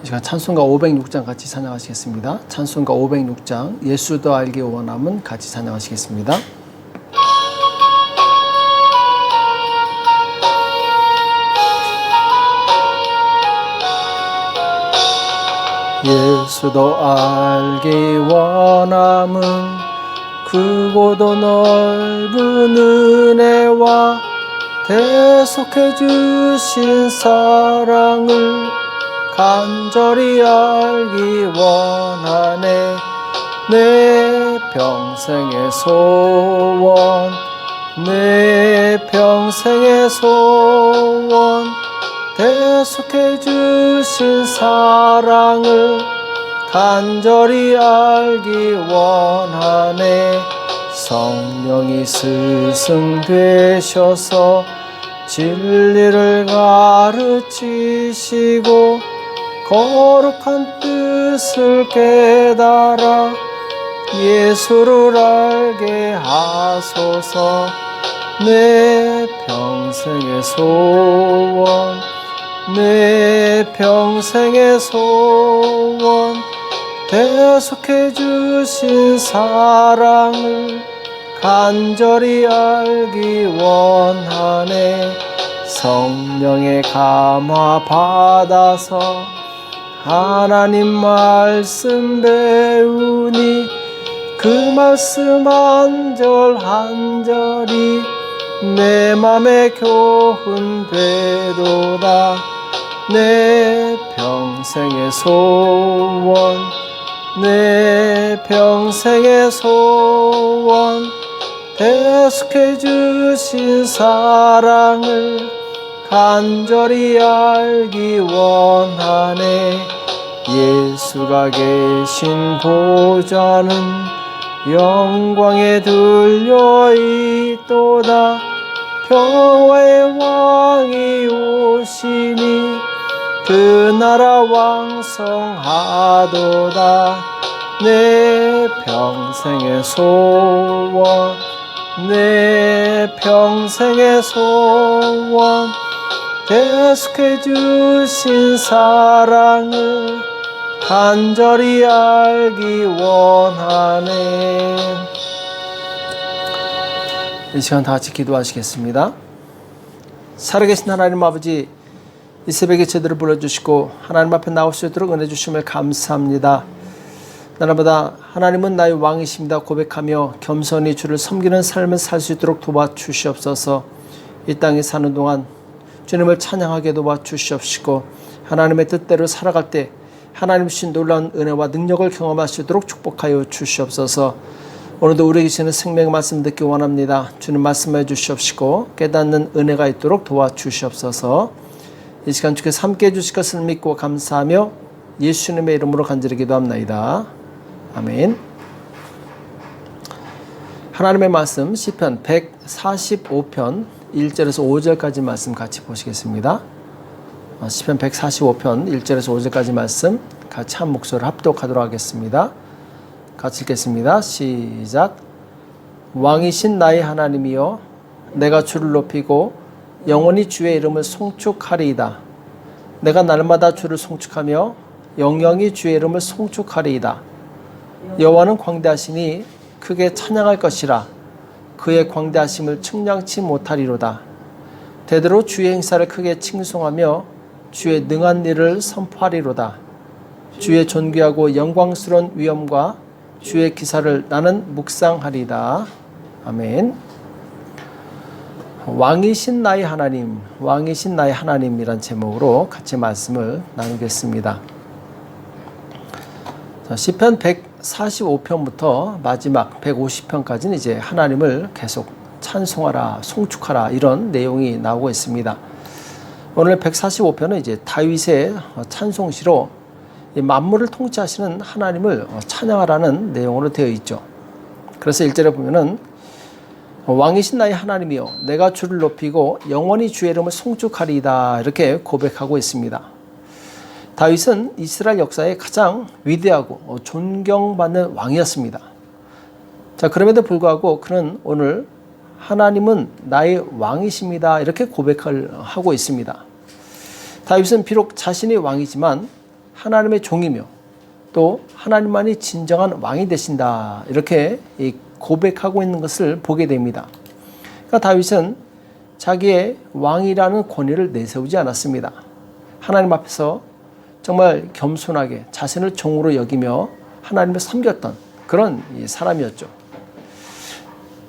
이 시간 찬송가 506장 같이 찬양하시겠습니다. 찬송가 506장 예수도 알기 원함은 같이 찬양하시겠습니다. 예수도 알기 원함은 크고도 넓은 은혜와 대속해 주신 사랑을 간절히 알기 원하네. 내 평생의 소원 내 평생의 소원. 대속해 주신 사랑을 간절히 알기 원하네. 성령이 스승 되셔서 진리를 가르치시고 거룩한 뜻을 깨달아 예수를 알게 하소서. 내 평생의 소원 내 평생의 소원. 대속해 주신 사랑을 간절히 알기 원하네. 성령의 감화 받아서 하나님 말씀 배우니 그 말씀 한 절 한절이 내 맘에 교훈 되도다. 내 평생의 소원 내 평생의 소원. 대속해 주신 사랑을 간절히 알기 원하네. 예수가 계신 보좌는 영광에 들려 있도다. 평화의 왕이 오시니 그 나라 왕성하도다. 내 평생의 소원 내 평생의 소원 대속해 주신 사랑을 간절히 알기 원하네. 이 시간 다 같이 기도하시겠습니다. 살아계신 하나님 아버지 이 새벽에 제대로 불러주시고 하나님 앞에 나올 수 있도록 은혜 주심을 감사합니다. 나라보다 하나님은 나의 왕이십니다. 고백하며 겸손히 주를 섬기는 삶을 살 수 있도록 도와주시옵소서. 이 땅에 사는 동안 주님을 찬양하게 도와주시옵시고 하나님의 뜻대로 살아갈 때 하나님 주신 놀라운 은혜와 능력을 있도록 축복하여 주시옵소서 오늘도 우리에게 주시는 생명의 말씀 듣기 원합니다 주님 말씀해 주시옵시고 깨닫는 은혜가 있도록 도와주시옵소서 이 시간 주께서 함께 해 주실 것을 믿고 감사하며 예수님의 이름으로 간절히 기도합나이다. 아멘. 하나님의 말씀 시편 145편 1절에서 5절까지 말씀 같이 보시겠습니다. 어, 시편 145편 1절에서 5절까지 말씀 같이 한 목소리를 합독하도록 하겠습니다. 같이 읽겠습니다. 시작. 왕이신 나의 하나님이여 내가 주를 높이고 영원히 주의 이름을 송축하리이다. 내가 날마다 주를 송축하며 영영이 주의 이름을 송축하리이다. 여호와는 광대하시니 크게 찬양할 것이라 그의 광대하심을 측량치 못하리로다. 대대로 주의 행사를 크게 칭송하며 주의 능한 일을 선포하리로다. 주의 존귀하고 영광스러운 위엄과 주의 기사를 나는 묵상하리다. 아멘. 왕이신 나의 하나님, 왕이신 나의 하나님이란 제목으로 같이 말씀을 나누겠습니다. 자, 시편 145편부터 마지막 150편까지는 이제 하나님을 계속 찬송하라, 송축하라 이런 내용이 나오고 있습니다. 오늘 145편은 이제 다윗의 찬송시로 만물을 통치하시는 하나님을 찬양하라는 내용으로 되어 있죠. 그래서 1절에 보면은 왕이신 나의 하나님이여 내가 주를 높이고 영원히 주의 이름을 송축하리이다 이렇게 고백하고 있습니다. 다윗은 이스라엘 역사의 가장 위대하고 존경받는 왕이었습니다. 자 그럼에도 불구하고 그는 오늘 하나님은 나의 왕이십니다 이렇게 고백을 하고 있습니다. 다윗은 비록 자신이 왕이지만 하나님의 종이며 또 하나님만이 진정한 왕이 되신다. 이렇게 이 고백하고 있는 것을 보게 됩니다. 그러니까 다윗은 자기의 왕이라는 권위를 내세우지 않았습니다. 하나님 앞에서 정말 겸손하게 자신을 종으로 여기며 하나님을 섬겼던 그런 이 사람이었죠.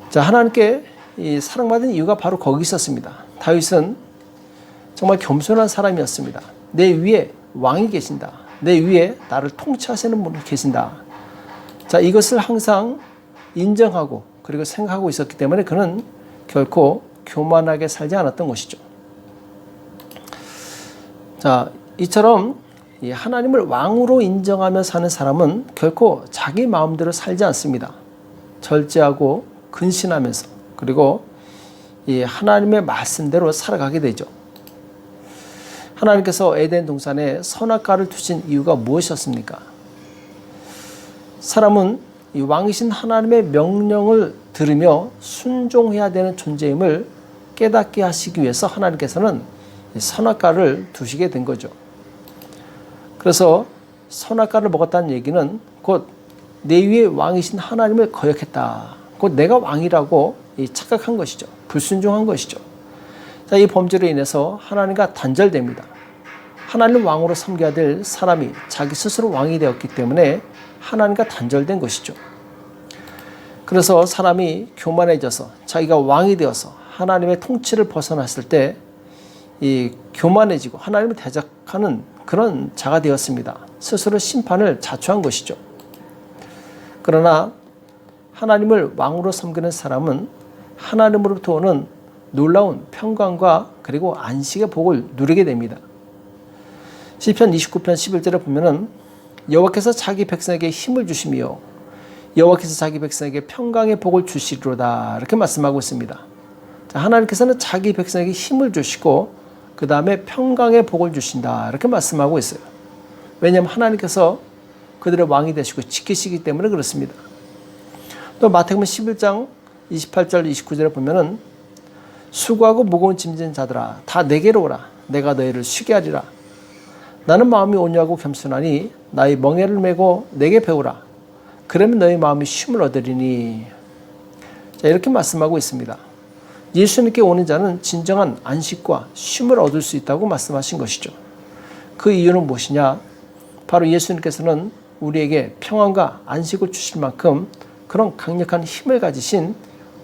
자, 하나님께 이 사랑받은 이유가 바로 거기 있었습니다. 다윗은 정말 겸손한 사람이었습니다. 내 위에 왕이 계신다. 내 위에 나를 통치하시는 분이 계신다. 자, 이것을 항상 인정하고 그리고 생각하고 있었기 때문에 그는 결코 교만하게 살지 않았던 것이죠. 자, 이처럼 이 하나님을 왕으로 인정하며 사는 사람은 결코 자기 마음대로 살지 않습니다. 절제하고 근신하면서 그리고 이 하나님의 말씀대로 살아가게 되죠. 하나님께서 에덴 동산에 선악과를 두신 이유가 무엇이었습니까? 사람은 이 왕이신 하나님의 명령을 들으며 순종해야 되는 존재임을 깨닫게 하시기 위해서 하나님께서는 이 선악과를 두시게 된 거죠. 그래서 선악과를 먹었다는 얘기는 곧 내 위에 왕이신 하나님을 거역했다. 곧 내가 왕이라고 이 착각한 것이죠. 불순종한 것이죠. 자, 이 범죄로 인해서 하나님과 단절됩니다. 하나님 왕으로 섬겨야 될 사람이 자기 스스로 왕이 되었기 때문에 하나님과 단절된 것이죠. 그래서 사람이 교만해져서 자기가 왕이 되어서 하나님의 통치를 벗어났을 때 이 교만해지고 하나님을 대적하는 그런 자가 되었습니다. 스스로 심판을 자초한 것이죠. 그러나 하나님을 왕으로 섬기는 사람은 하나님으로부터 오는 놀라운 평강과 그리고 안식의 복을 누리게 됩니다. 시편 29편 11절에 보면은 여호와께서 자기 백성에게 힘을 주시며 여호와께서 자기 백성에게 평강의 복을 주시리로다 이렇게 말씀하고 있습니다. 자, 하나님께서는 자기 백성에게 힘을 주시고 그 다음에 평강의 복을 주신다 이렇게 말씀하고 있어요. 왜냐하면 하나님께서 그들의 왕이 되시고 지키시기 때문에 그렇습니다. 또 마태복음 11장 28절 29절에 보면은 수고하고 무거운 짐진 자들아 다 내게로 오라 내가 너희를 쉬게 하리라 나는 마음이 온유하고 겸손하니 나의 멍에를 메고 내게 배우라 그러면 너희 마음이 쉼을 얻으리니 자 이렇게 말씀하고 있습니다. 예수님께 오는 자는 진정한 안식과 쉼을 얻을 수 있다고 말씀하신 것이죠. 그 이유는 무엇이냐? 바로 예수님께서는 우리에게 평안과 안식을 주실 만큼 그런 강력한 힘을 가지신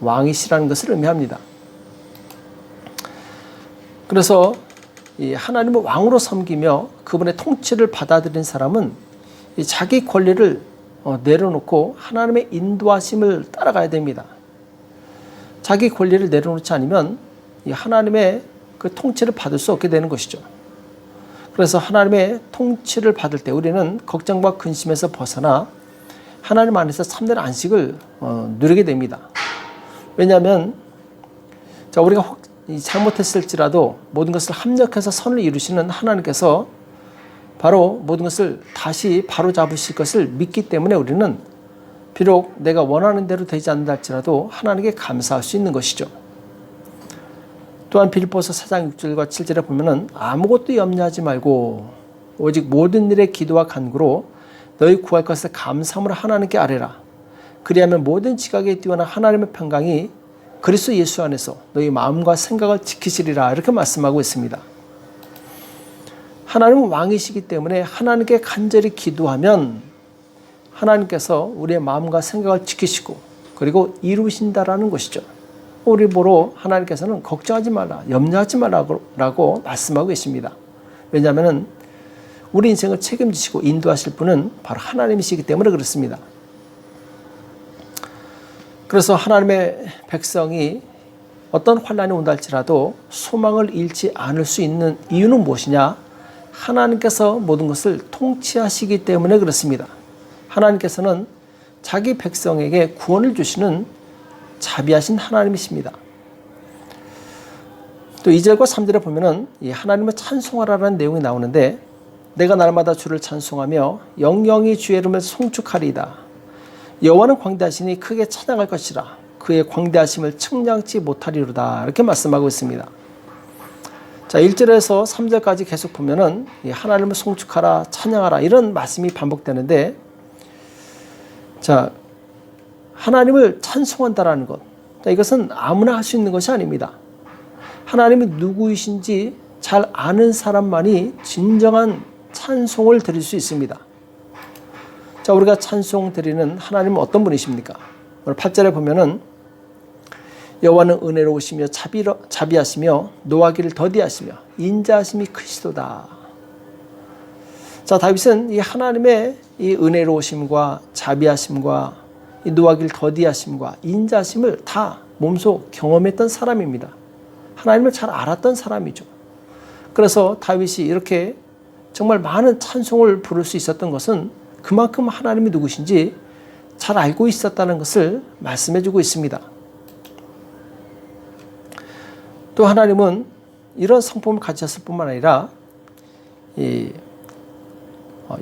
왕이시라는 것을 의미합니다. 그래서 이 하나님을 왕으로 섬기며 그분의 통치를 받아들인 사람은 자기 권리를 어, 내려놓고 하나님의 인도하심을 따라가야 됩니다. 자기 권리를 내려놓지 않으면 하나님의 그 통치를 받을 수 없게 되는 것이죠. 그래서 하나님의 통치를 받을 때 우리는 걱정과 근심에서 벗어나 하나님 안에서 참된 안식을 어, 누리게 됩니다. 왜냐하면 자 우리가 혹 잘못했을지라도 모든 것을 합력해서 선을 이루시는 하나님께서 바로 모든 것을 다시 바로 잡으실 것을 믿기 때문에 우리는 비록 내가 원하는 대로 되지 않는다 할지라도 하나님께 감사할 수 있는 것이죠. 또한 빌보서 4장 6절과 7절에 보면은 아무것도 염려하지 말고 오직 모든 일에 기도와 간구로 너희 구할 것을 감사함으로 하나님께 아뢰라. 그리하면 모든 지각에 뛰어난 하나님의 평강이 그리스도 예수 안에서 너희 마음과 생각을 지키시리라 이렇게 말씀하고 있습니다. 하나님은 왕이시기 때문에 하나님께 간절히 기도하면 하나님께서 우리의 마음과 생각을 지키시고 그리고 이루신다라는 것이죠. 우리 보러 하나님께서는 걱정하지 말라, 염려하지 말라고 말씀하고 계십니다. 왜냐하면 우리 인생을 책임지시고 인도하실 분은 바로 하나님이시기 때문에 그렇습니다. 그래서 하나님의 백성이 어떤 환란이 온다 할지라도 소망을 잃지 않을 수 있는 이유는 무엇이냐? 하나님께서 모든 것을 통치하시기 때문에 그렇습니다. 하나님께서는 자기 백성에게 구원을 주시는 자비하신 하나님이십니다. 또 2절과 3절에 보면은 이 하나님을 찬송하라는 내용이 나오는데 내가 날마다 주를 찬송하며 영영이 주의 이름을 송축하리이다. 여호와는 광대하시니 크게 찬양할 것이라 그의 광대하심을 측량치 못하리로다 이렇게 말씀하고 있습니다. 자, 1절에서 3절까지 계속 보면은 이 하나님을 송축하라, 찬양하라 이런 말씀이 반복되는데 자, 하나님을 찬송한다라는 것. 자, 이것은 아무나 할 수 있는 것이 아닙니다. 하나님이 누구이신지 잘 아는 사람만이 진정한 찬송을 드릴 수 있습니다. 자, 우리가 찬송 드리는 하나님은 어떤 분이십니까? 오늘 8절에 보면은 여호와는 은혜로우시며 자비로, 자비하시며 노하기를 더디하시며 인자하심이 크시도다. 자 다윗은 이 하나님의 이 은혜로우심과 자비하심과 이 노하기를 더디하심과 인자하심을 다 몸소 경험했던 사람입니다. 하나님을 잘 알았던 사람이죠. 그래서 다윗이 이렇게 정말 많은 찬송을 부를 수 있었던 것은 그만큼 하나님이 누구신지 잘 알고 있었다는 것을 말씀해 주고 있습니다. 또 하나님은 이런 성품을 가지셨을 뿐만 아니라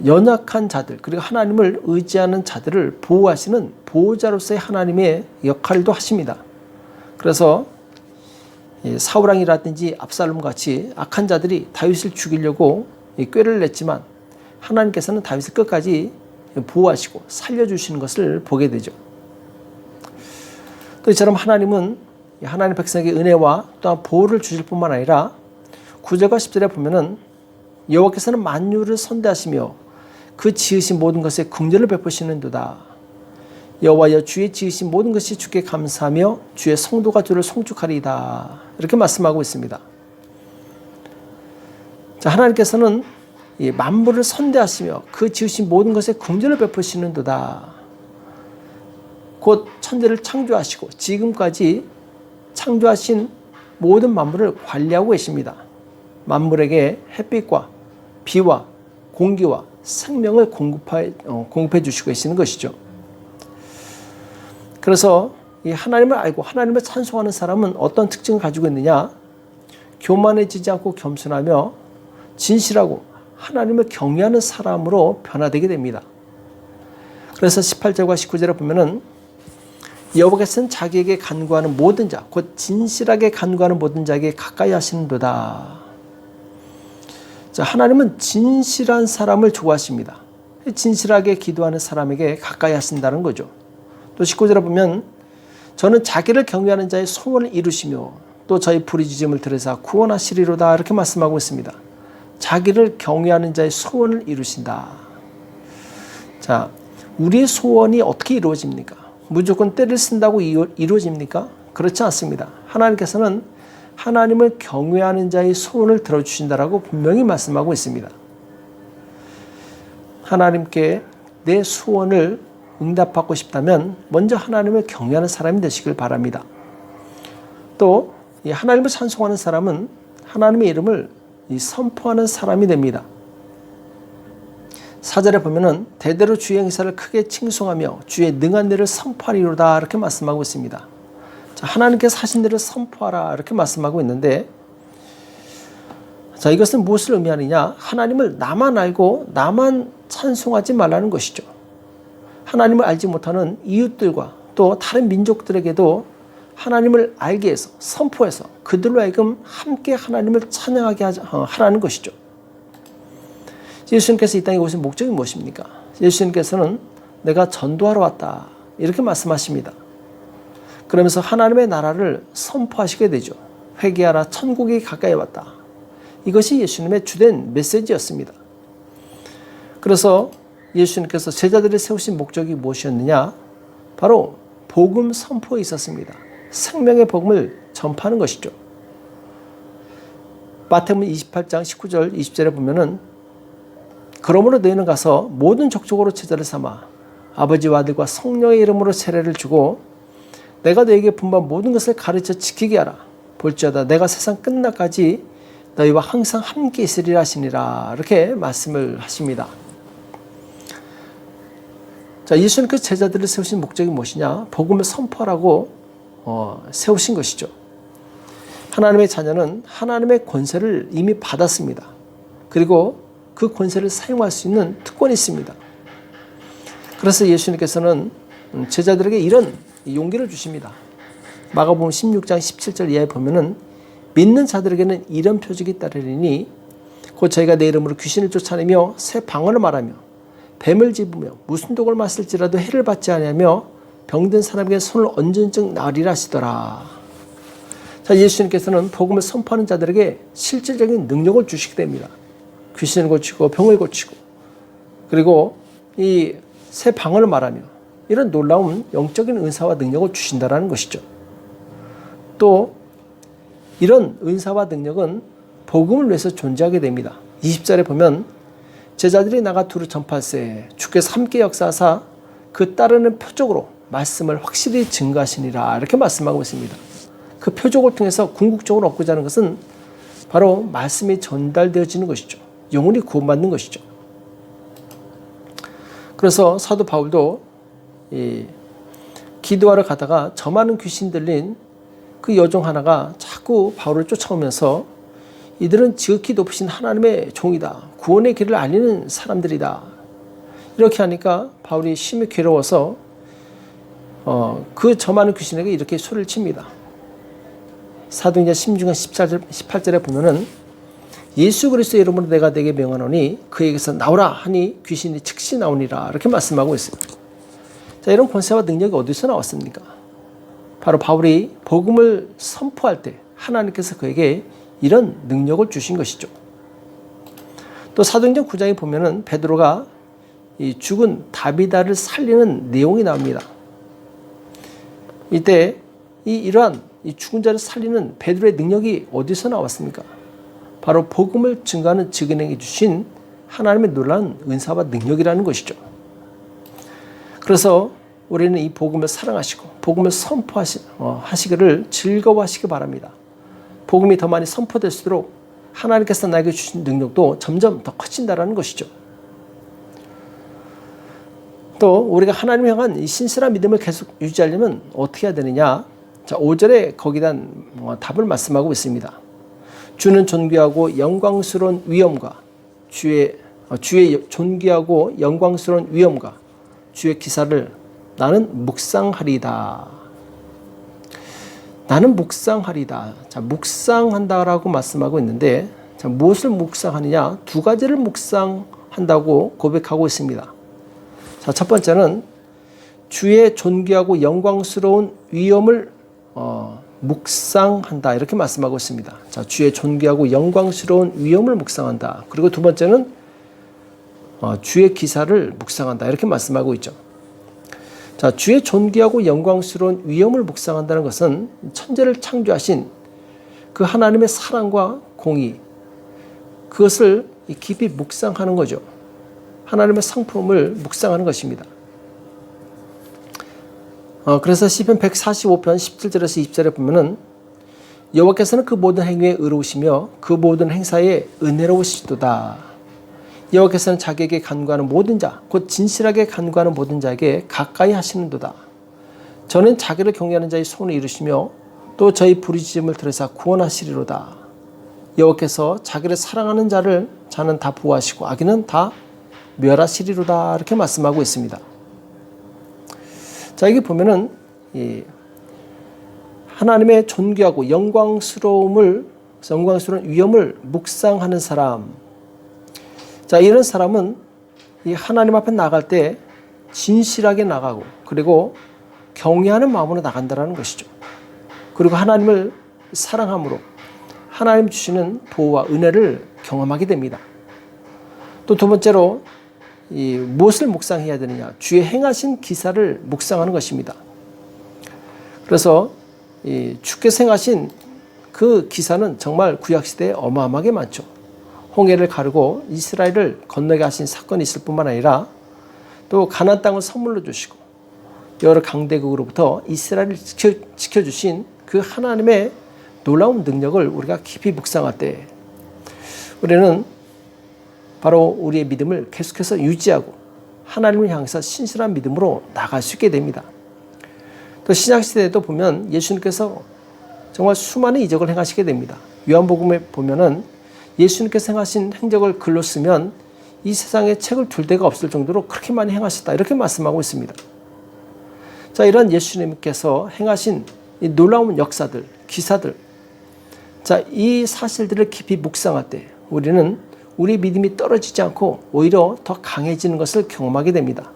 연약한 자들 그리고 하나님을 의지하는 자들을 보호하시는 보호자로서의 하나님의 역할도 하십니다. 그래서 사우랑이라든지 압살롬 같이 악한 자들이 다윗을 죽이려고 꾀를 냈지만 하나님께서는 다윗을 끝까지 보호하시고 살려주시는 것을 보게 되죠. 또 이처럼 하나님은 하나님 백성에게 은혜와 또한 보호를 주실 뿐만 아니라 9절과 10절에 보면은 여호와께서는 만유를 선대하시며 그 지으신 모든 것에 긍휼을 베푸시는도다. 여호와여 주의 지으신 모든 것이 주께 감사하며 주의 성도가 주를 송축하리이다. 이렇게 말씀하고 있습니다. 자, 하나님께서는 이 만물을 선대하시며 그 지으신 모든 것에 긍휼을 베푸시는도다. 곧 천지를 창조하시고 지금까지 창조하신 모든 만물을 관리하고 계십니다. 만물에게 햇빛과 비와 공기와 생명을 공급해, 어, 공급해 주시고 계시는 것이죠. 그래서 이 하나님을 알고 하나님을 찬송하는 사람은 어떤 특징을 가지고 있느냐? 교만해지지 않고 겸손하며 진실하고 하나님을 경외하는 사람으로 변화되게 됩니다. 그래서 18절과 19절에 보면은 여호와께서는 자기에게 간구하는 모든 자, 곧 진실하게 간구하는 모든 자에게 가까이 하시는도다. 자, 하나님은 진실한 사람을 좋아하십니다. 진실하게 기도하는 사람에게 가까이 하신다는 거죠. 또 19절에 보면 저는 자기를 경외하는 자의 소원을 이루시며 또 저희 부르짖음을 들으사 구원하시리로다 이렇게 말씀하고 있습니다. 자기를 경외하는 자의 소원을 이루신다. 자, 우리의 소원이 어떻게 이루어집니까? 무조건 때를 쓴다고 이루어집니까? 그렇지 않습니다. 하나님께서는 하나님을 경외하는 자의 소원을 들어주신다라고 분명히 말씀하고 있습니다. 하나님께 내 소원을 응답받고 싶다면 먼저 하나님을 경외하는 사람이 되시길 바랍니다. 또 하나님을 찬송하는 사람은 하나님의 이름을 선포하는 사람이 됩니다. 사절에 보면은 대대로 주의 행사를 크게 칭송하며 주의 능한 일을 선포하리로다 이렇게 말씀하고 있습니다. 자, 하나님께서 하신 일을 선포하라 이렇게 말씀하고 있는데 자 이것은 무엇을 의미하느냐 하나님을 나만 알고 나만 찬송하지 말라는 것이죠. 하나님을 알지 못하는 이웃들과 또 다른 민족들에게도 하나님을 알게 해서 선포해서 그들로 하여금 함께 하나님을 찬양하게 어, 하라는 것이죠. 예수님께서 이 땅에 오신 목적이 무엇입니까? 예수님께서는 내가 전도하러 왔다. 이렇게 말씀하십니다. 그러면서 하나님의 나라를 선포하시게 되죠. 회개하라 천국이 가까이 왔다. 이것이 예수님의 주된 메시지였습니다. 그래서 예수님께서 제자들을 세우신 목적이 무엇이었느냐? 바로 복음 선포에 있었습니다. 생명의 복음을 전파하는 것이죠. 마태복음 28장 19절 20절에 보면은 그러므로 너희는 가서 모든 족속으로 제자를 삼아 아버지와 아들과 성령의 이름으로 세례를 주고 내가 너에게 분반 모든 것을 가르쳐 지키게 하라. 볼지어다 내가 세상 끝나까지 너희와 항상 함께 있으리라 하시니라. 이렇게 말씀을 하십니다. 자, 예수님 그 제자들을 세우신 목적이 무엇이냐? 복음을 선포하라고 어, 세우신 것이죠. 하나님의 자녀는 하나님의 권세를 이미 받았습니다. 그리고 그 권세를 사용할 수 있는 특권이 있습니다. 그래서 예수님께서는 제자들에게 이런 용기를 주십니다. 마가복음 16장 17절 이하에 보면은 믿는 자들에게는 이런 표적이 따르리니 곧 저희가 내 이름으로 귀신을 쫓아내며 새 방언을 말하며 뱀을 집으며 무슨 독을 마실지라도 해를 받지 아니하며 병든 사람에게 손을 얹은 즉 나으리라 하시더라. 자, 예수님께서는 복음을 선포하는 자들에게 실질적인 능력을 주시게 됩니다. 귀신을 고치고 병을 고치고 그리고 이 새 방언을 말하며 이런 놀라운 영적인 은사와 능력을 주신다라는 것이죠. 또 이런 은사와 능력은 복음을 위해서 존재하게 됩니다. 20절에 보면 제자들이 나가 두루 전파세 주께서 함께 역사하사 그 따르는 표적으로 말씀을 확실히 증가하시니라 이렇게 말씀하고 있습니다. 그 표적을 통해서 궁극적으로 얻고자 하는 것은 바로 말씀이 전달되어지는 것이죠. 영혼이 구원받는 것이죠. 그래서 사도 바울도 이 기도하러 가다가 저 많은 귀신 들린 그 여종 하나가 자꾸 바울을 쫓아오면서 이들은 지극히 높으신 하나님의 종이다. 구원의 길을 알리는 사람들이다. 이렇게 하니까 바울이 심히 괴로워서 어, 그 저 많은 귀신에게 이렇게 소리를 칩니다. 사도행전 16장 18절, 18절에 보면은 예수 그리스도의 이름으로 내가 내게 명하노니 그에게서 나오라 하니 귀신이 즉시 나오니라 이렇게 말씀하고 있어요. 자, 이런 권세와 능력이 어디서 나왔습니까? 바로 바울이 복음을 선포할 때 하나님께서 그에게 이런 능력을 주신 것이죠. 또 사도행전 9장에 보면은 베드로가 이 죽은 다비다를 살리는 내용이 나옵니다. 이때 이 이러한 이 죽은 자를 살리는 베드로의 능력이 어디서 나왔습니까? 바로 복음을 증거하는 증인에게 주신 하나님의 놀라운 은사와 능력이라는 것이죠. 그래서 우리는 이 복음을 사랑하시고 복음을 선포하시기를 어, 즐거워하시기 바랍니다. 복음이 더 많이 선포될수록 하나님께서 나에게 주신 능력도 점점 더 커진다라는 것이죠. 또 우리가 하나님 향한 이 신실한 믿음을 계속 유지하려면 어떻게 해야 되느냐? 자, 5절에 거기에 대한 뭐 답을 말씀하고 있습니다. 주는 존귀하고 영광스러운 위엄과 주의 어, 주의 존귀하고 영광스러운 위엄과 주의 기사를 나는 묵상하리다. 나는 묵상하리다. 자, 묵상한다라고 말씀하고 있는데 자, 무엇을 묵상하느냐? 두 가지를 묵상한다고 고백하고 있습니다. 자, 첫 번째는 주의 존귀하고 영광스러운 위엄을 어, 묵상한다 이렇게 말씀하고 있습니다. 자, 주의 존귀하고 영광스러운 위엄을 묵상한다. 그리고 두 번째는 어, 주의 기사를 묵상한다 이렇게 말씀하고 있죠. 자, 주의 존귀하고 영광스러운 위엄을 묵상한다는 것은 천재를 창조하신 그 하나님의 사랑과 공의 그것을 깊이 묵상하는 거죠. 하나님의 상품을 묵상하는 것입니다. 어, 그래서 시편 145편 17절에서 20절에 보면은 여호와께서는 그 모든 행위에 의로우시며 그 모든 행사에 은혜로우시도다. 여호와께서는 자기에게 간구하는 모든 자, 곧 진실하게 간구하는 모든 자에게 가까이 하시는도다. 저는 자기를 경외하는 자의 손을 이루시며 또 저희 부르짖음을 들으사 구원하시리로다. 여호와께서 자기를 사랑하는 자를 자는 다 보호하시고 악인은 다 멸하시리로다. 이렇게 말씀하고 있습니다. 자, 여기 보면은 이 하나님의 존귀하고 영광스러움을 영광스러운 위엄을 묵상하는 사람. 자, 이런 사람은 이 하나님 앞에 나갈 때 진실하게 나가고 그리고 경외하는 마음으로 나간다라는 것이죠. 그리고 하나님을 사랑함으로 하나님 주시는 보호와 은혜를 경험하게 됩니다. 또 두 번째로 이 무엇을 묵상해야 되느냐? 주의 행하신 기사를 묵상하는 것입니다. 그래서 이 주께서 행하신 그 기사는 정말 구약 시대에 어마어마하게 많죠. 홍해를 가르고 이스라엘을 건너게 하신 사건이 있을 뿐만 아니라 또 가나안 땅을 선물로 주시고 여러 강대국으로부터 이스라엘을 지켜, 지켜 주신 그 하나님의 놀라운 능력을 우리가 깊이 묵상할 때 우리는 바로 우리의 믿음을 계속해서 유지하고 하나님을 향해서 신실한 믿음으로 나갈 수 있게 됩니다. 또 신약시대에도 보면 예수님께서 정말 수많은 이적을 행하시게 됩니다. 요한복음에 보면은 예수님께서 행하신 행적을 글로 쓰면 이 세상에 책을 둘 데가 없을 정도로 그렇게 많이 행하셨다. 이렇게 말씀하고 있습니다. 자, 이런 예수님께서 행하신 이 놀라운 역사들, 기사들, 자, 이 사실들을 깊이 묵상할 때 우리는 우리 믿음이 떨어지지 않고 오히려 더 강해지는 것을 경험하게 됩니다.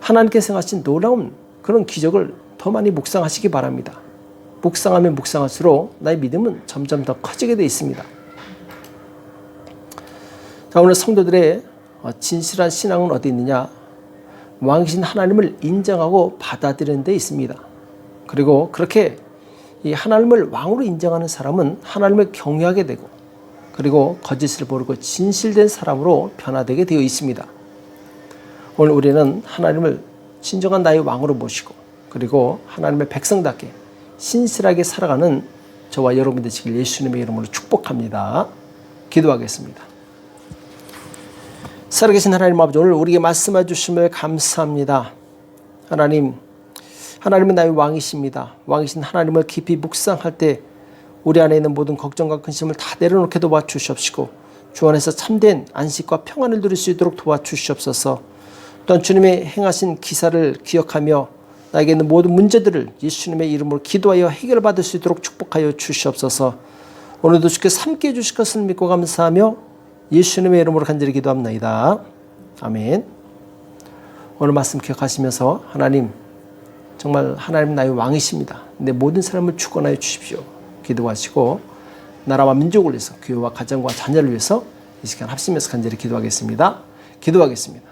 하나님께서 하신 놀라운 그런 기적을 더 많이 묵상하시기 바랍니다. 묵상하면 묵상할수록 나의 믿음은 점점 더 커지게 되어 있습니다. 자, 오늘 성도들의 어, 진실한 신앙은 어디 있느냐? 왕이신 하나님을 인정하고 받아들이는 데 있습니다. 그리고 그렇게 이 하나님을 왕으로 인정하는 사람은 하나님을 경외하게 되고 그리고 거짓을 모르고 진실된 사람으로 변화되게 되어 있습니다. 오늘 우리는 하나님을 진정한 나의 왕으로 모시고 그리고 하나님의 백성답게 신실하게 살아가는 저와 여러분 되시길 예수님의 이름으로 축복합니다. 기도하겠습니다. 살아계신 하나님 아버지 오늘 우리에게 말씀해 주심을 감사합니다. 하나님 하나님은 나의 왕이십니다. 왕이신 하나님을 깊이 묵상할 때 우리 안에 있는 모든 걱정과 근심을 다 내려놓게 도와주시옵시고 주 안에서 참된 안식과 평안을 누릴 수 있도록 도와주시옵소서. 또한 주님의 행하신 기사를 기억하며 나에게 있는 모든 문제들을 예수님의 이름으로 기도하여 해결받을 수 있도록 축복하여 주시옵소서. 오늘도 주께서 함께 해 주실 것을 믿고 감사하며 예수님의 이름으로 간절히 기도합니다. 아멘. 오늘 말씀 기억하시면서 하나님 정말 하나님 나의 왕이십니다. 내 모든 사람을 주권하여 주십시오. 기도하시고 나라와 민족을 위해서 교회와 가정과 자녀를 위해서 이 시간 합심해서 간절히 기도하겠습니다. 기도하겠습니다.